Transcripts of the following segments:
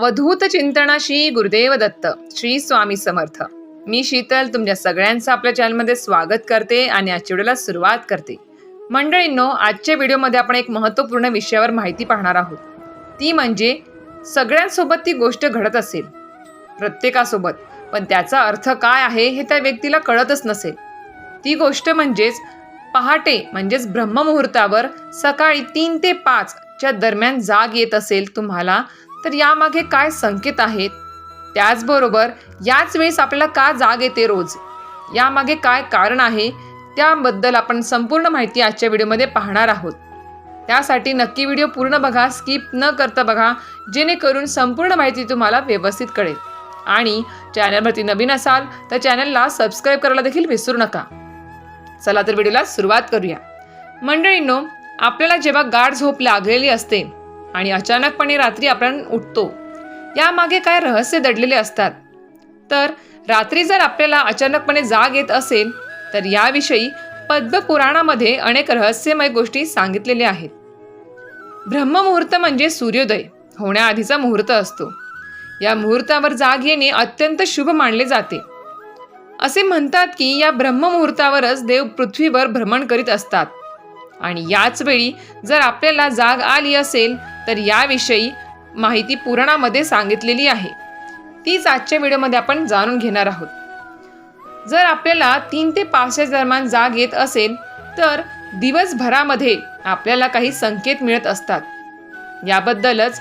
अवधूत चिंतनाशी गुरुदेव दत्त श्री स्वामी समर्थ. मी शीतल तुमच्या सगळ्यांचं आपल्या चॅनलमध्ये स्वागत करते आणि आजच्या व्हिडिओला सुरुवात करते. मंडळींनो आजच्या व्हिडिओमध्ये आपण एक महत्त्वपूर्ण विषयावर माहिती पाहणार आहोत. ती म्हणजे सगळ्यांसोबत ती गोष्ट घडत असेल. प्रत्येकासोबत. पण त्याचा अर्थ काय आहे हे त्या व्यक्तीला कळतच नसेल. ती गोष्ट म्हणजेच पहाटे म्हणजेच ब्रह्ममुहूर्तावर सकाळी तीन ते पाचच्या दरम्यान जाग येत असेल तुम्हाला तर यामागे काय संकेत आहेत? त्याचबरोबर याच वेळेस आपल्याला का जाग येते रोज? यामागे काय कारण आहे? त्याबद्दल आपण संपूर्ण माहिती आजच्या व्हिडिओमध्ये पाहणार आहोत. त्यासाठी नक्की व्हिडिओ पूर्ण बघा स्किप न करता बघा जेणेकरून संपूर्ण माहिती तुम्हाला व्यवस्थित कळेल. आणि चॅनलवरती नवीन असाल तर चॅनलला सबस्क्राईब करायला देखील विसरू नका. चला तर व्हिडिओला सुरुवात करूया. मंडळींनो आपल्याला जेव्हा गाढ झोप लागलेली असते आणि अचानकपणे रात्री आपण उठतो. यामागे काय रहस्य दडलेले असतात. तर रात्री जर आपल्याला अचानकपणे जाग येत असेल तर याविषयी पद्मपुराणामध्ये अनेक रहस्यमय गोष्टी सांगितलेल्या आहेत. ब्रह्ममुहूर्त म्हणजे सूर्योदय होण्याआधीचा मुहूर्त असतो. या मुहूर्तावर जाग येणे अत्यंत शुभ मानले जाते. असे म्हणतात की या ब्रह्ममुहूर्तावरच देव पृथ्वीवर भ्रमण करीत असतात. आणि याच वेळी जर आपल्याला जाग आली असेल तर याविषयी माहिती पुराणामध्ये सांगितलेली आहे. तीच आजच्या व्हिडिओमध्ये आपण जाणून घेणार आहोत. जर आपल्याला तीन ते पाचशे दरम्यान जाग येत असेल तर दिवसभरामध्ये आपल्याला काही संकेत मिळत असतात. याबद्दलच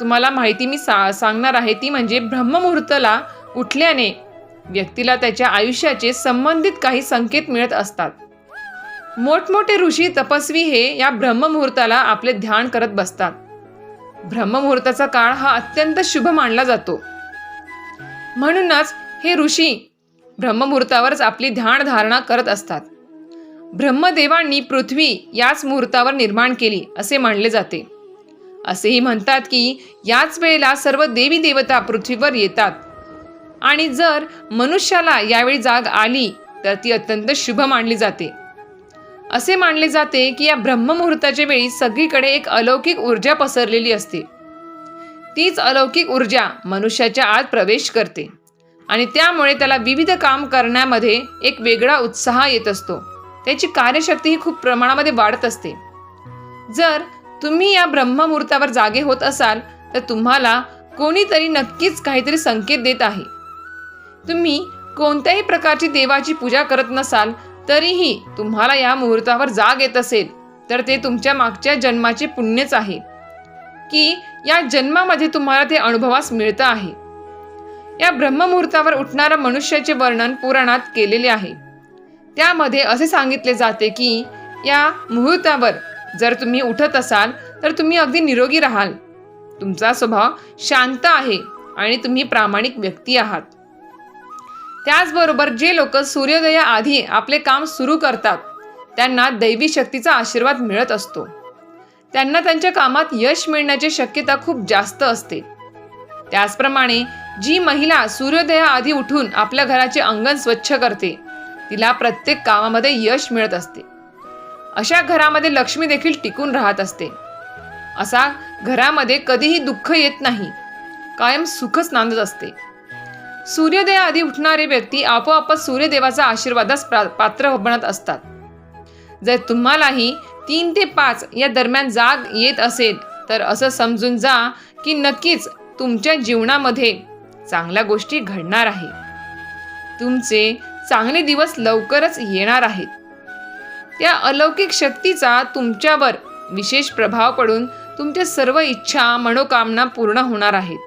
तुम्हाला माहिती मी सा सांगणार आहे. ती म्हणजे ब्रह्ममुहूर्ताला उठल्याने व्यक्तीला त्याच्या आयुष्याचे संबंधित काही संकेत मिळत असतात. मोठमोठे ऋषी तपस्वी हे या ब्रह्ममुहूर्ताला आपले ध्यान करत बसतात. ब्रह्ममुहूर्ताचा काळ हा अत्यंत शुभ मानला जातो. म्हणूनच हे ऋषी ब्रह्ममुहूर्तावरच आपली ध्यान धारणा करत असतात. ब्रह्मदेवांनी पृथ्वी याच मुहूर्तावर निर्माण केली असे मानले जाते. असेही म्हणतात की याच वेळेला सर्व देवी देवता पृथ्वीवर येतात. आणि जर मनुष्याला यावेळी जाग आली तर ती अत्यंत शुभ मानली जाते. असे मानले जाते की या ब्रह्ममुहूर्ताच्या वेळी सगळीकडे एक अलौकिक ऊर्जा पसरलेली असते. तीच अलौकिक ऊर्जा मनुष्याच्या आत प्रवेश करते आणि त्यामुळे त्याला विविध काम करण्यामध्ये एक वेगळा उत्साह येत असतो. त्याची कार्यशक्ती ही खूप प्रमाणामध्ये वाढत असते. जर तुम्ही या ब्रह्ममुहूर्तावर जागे होत असाल तर तुम्हाला कोणीतरी नक्कीच काहीतरी संकेत देत आहे. तुम्ही कोणत्याही प्रकारची देवाची पूजा करत नसाल तरीही तुम्हाला या मुहूर्तावर जाग येत असेल तर ते तुमच्या मागच्या जन्माचे पुण्यच आहे. की या जन्मामध्ये तुम्हाला ते अनुभवास मिळतं आहे. या ब्रह्ममुहूर्तावर उठणाऱ्या मनुष्याचे वर्णन पुराणात केलेले आहे. त्यामध्ये असे सांगितले जाते की या मुहूर्तावर जर तुम्ही उठत असाल तर तुम्ही अगदी निरोगी राहाल. तुमचा स्वभाव शांत आहे आणि तुम्ही प्रामाणिक व्यक्ती आहात. त्याचबरोबर जे लोक सूर्योदयाआधी आपले काम सुरू करतात त्यांना दैवी शक्तीचा आशीर्वाद मिळत असतो. त्यांना त्यांच्या कामात यश मिळण्याची शक्यता खूप जास्त असते. त्याचप्रमाणे जी महिला सूर्योदयाआधी उठून आपल्या घराचे अंगण स्वच्छ करते तिला प्रत्येक कामामध्ये यश मिळत असते. अशा घरामध्ये लक्ष्मी देखील टिकून राहत असते. असा घरामध्ये कधीही दुःख येत नाही. कायम सुखच नांदत असते. सूर्योदयाआधी उठणारे व्यक्ती आपोआपच सूर्यदेवाचा आशीर्वादास प्रा पात्र बनत असतात. जर तुम्हालाही तीन ते पाच या दरम्यान जाग येत असेल तर असं समजून जा की नक्कीच तुमच्या जीवनामध्ये चांगल्या गोष्टी घडणार आहे तुमचे चांगले दिवस लवकरच येणार आहेत. त्या अलौकिक शक्तीचा तुमच्यावर विशेष प्रभाव पडून तुमच्या सर्व इच्छा मनोकामना पूर्ण होणार आहेत.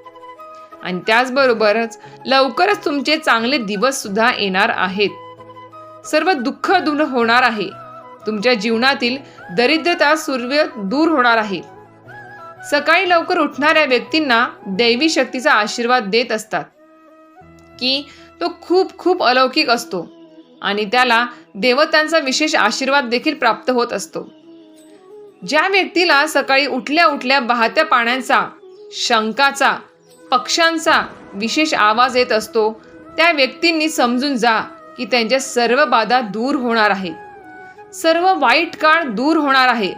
आणि त्याचबरोबरच लवकरच तुमचे चांगले दिवस सुद्धा येणार आहेत. सर्व दुःख दूर होणार आहे. तुमच्या जीवनातील दरिद्रता सूर्य दूर होणार आहे. सकाळी लवकर उठणाऱ्या व्यक्तींना दैवी शक्तीचा आशीर्वाद देत असतात. की तो खूप खूप अलौकिक असतो आणि त्याला देवतांचा विशेष आशीर्वाद देखील प्राप्त होत असतो. ज्या व्यक्तीला सकाळी उठल्या उठल्या वाहत्या पाण्याचा शंकाचा पक्ष्यांचा विशेष आवाज येत असतो. त्या व्यक्तींनी समजून जा की त्यांच्या सर्व बाधा दूर होणार आहे. सर्व वाईट काळ दूर होणार आहे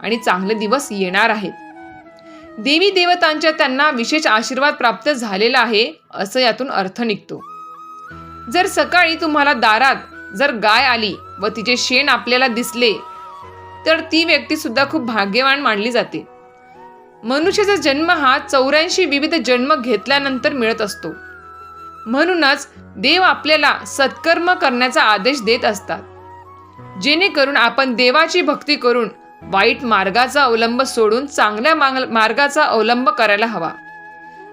आणि चांगले दिवस येणार आहेत. देवी देवतांच्या त्यांना विशेष आशीर्वाद प्राप्त झालेला आहे असं यातून अर्थ निघतो. जर सकाळी तुम्हाला दारात जर गाय आली व तिचे शेण आपल्याला दिसले तर ती व्यक्ती सुद्धा खूप भाग्यवान मानली जाते. मनुष्याचा जन्म हा चौऱ्याऐंशी विविध जन्म घेतल्यानंतर मिळत असतो. म्हणूनच देव आपल्याला सत्कर्म करण्याचा आदेश देत असतात. जेणेकरून आपण देवाची भक्ती करून वाईट मार्गाचा अवलंब सोडून चांगल्या मार्गाचा अवलंब करायला हवा.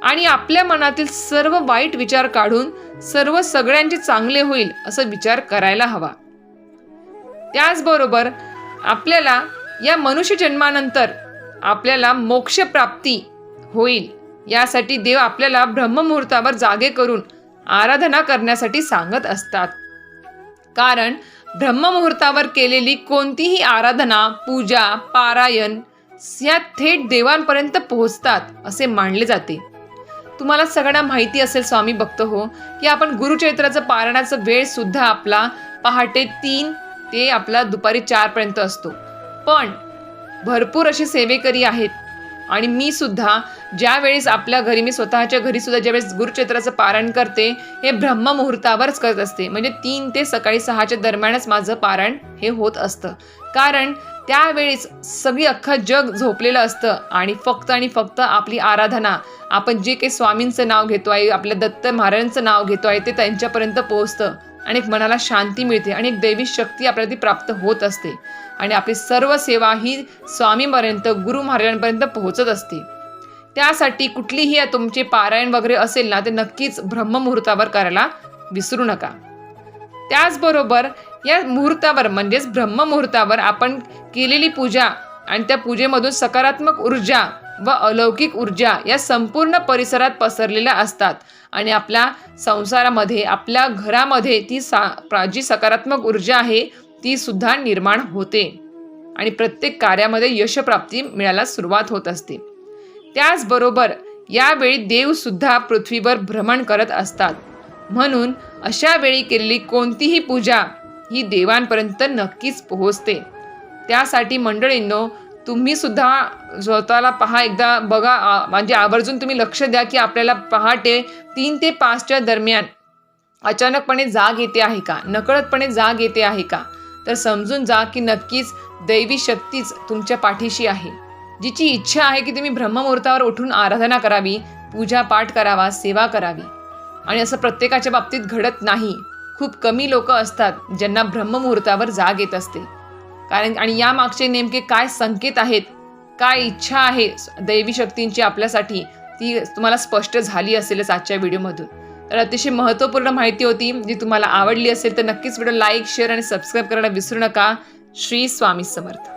आणि आपल्या मनातील सर्व वाईट विचार काढून सर्व सगळ्यांचे चांगले होईल असं विचार करायला हवा. त्याचबरोबर आपल्याला या मनुष्य जन्मानंतर आपल्याला मोक्षप्राप्ती होईल. यासाठी देव आपल्याला ब्रह्ममुहूर्तावर जागे करून आराधना करण्यासाठी सांगत असतात. कारण ब्रह्ममुहूर्तावर केलेली कोणतीही आराधना पूजा पारायण ह्या थेट देवांपर्यंत पोहोचतात असे मानले जाते. तुम्हाला सगळ्यांना माहिती असेल स्वामी भक्त हो की आपण गुरुचैत्राचं पारायणाचा वेळ सुद्धा आपला पहाटे तीन ते आपला दुपारी चारपर्यंत असतो. पण भरपूर असे सेवेकरी आहेत. आणि मी सुद्धा ज्यावेळेस आपल्या घरी मी स्वतःच्या घरी सुद्धा ज्यावेळेस गुरुक्षेत्राचं पारायण करते हे ब्रह्ममुहूर्तावरच करत असते. म्हणजे तीन ते सकाळी सहाच्या दरम्यानच माझं पारायण हे होत असतं. कारण त्यावेळेस सगळी अख्खं जग झोपलेलं असतं आणि फक्त आणि फक्त आपली आराधना आपण जे काही स्वामींचं नाव घेतो आहे आपल्या दत्त महाराजांचं नाव घेतो आहे ते त्यांच्यापर्यंत पोहोचतं. आणि एक मनाला शांती मिळते आणि एक दैवी शक्ती आपल्याला ती प्राप्त होत असते. आणि आपली सर्व सेवा ही स्वामीपर्यंत गुरु महाराजांपर्यंत पोहोचत असते. त्यासाठी कुठलीही तुमचे पारायण वगैरे असेल ना ते नक्कीच ब्रह्ममुहूर्तावर करायला विसरू नका. त्याचबरोबर या मुहूर्तावर म्हणजेच ब्रह्ममुहूर्तावर आपण केलेली पूजा आणि त्या पूजेमधून सकारात्मक ऊर्जा व अलौकिक ऊर्जा या संपूर्ण परिसरात पसरलेल्या असतात. आणि आपल्या संसारामध्ये आपल्या घरामध्ये ती सा जी सकारात्मक ऊर्जा आहे ती सुद्धा निर्माण होते. आणि प्रत्येक कार्यामध्ये यशप्राप्ती मिळायला सुरुवात होत असते. त्याचबरोबर यावेळी देवसुद्धा पृथ्वीवर भ्रमण करत असतात. म्हणून अशा वेळी केलेली कोणतीही पूजा ही देवांपर्यंत नक्कीच पोहोचते. त्यासाठी मंडळींनो तुम्ही सुद्धा स्वतःला पहा एकदा बघा म्हणजे आवर्जून तुम्ही लक्ष द्या की आपल्याला पहाटे तीन ते पाचच्या दरम्यान अचानकपणे जाग येते आहे का? नकळतपणे जाग येते आहे का? तर समजून जा की नक्कीच दैवी शक्तीच तुमच्या पाठीशी आहे. जिची इच्छा आहे की तुम्ही ब्रह्ममुहूर्तावर उठून आराधना करावी पूजा पाठ करावा सेवा करावी. आणि असं प्रत्येकाच्या बाबतीत घडत नाही. खूप कमी लोक असतात ज्यांना ब्रह्ममुहूर्तावर जाग येत असते. कारण आणि यामागचे नेमके काय संकेत आहेत? काय इच्छा आहे दैवी शक्तींची आपल्यासाठी? ती तुम्हाला स्पष्ट झाली असेलच आजच्या व्हिडिओमधून. तर अतिशय महत्त्वपूर्ण माहिती होती. जी तुम्हाला आवडली असेल तर नक्कीच व्हिडिओ लाईक शेअर आणि सबस्क्राईब करायला विसरू नका. श्री स्वामी समर्थ.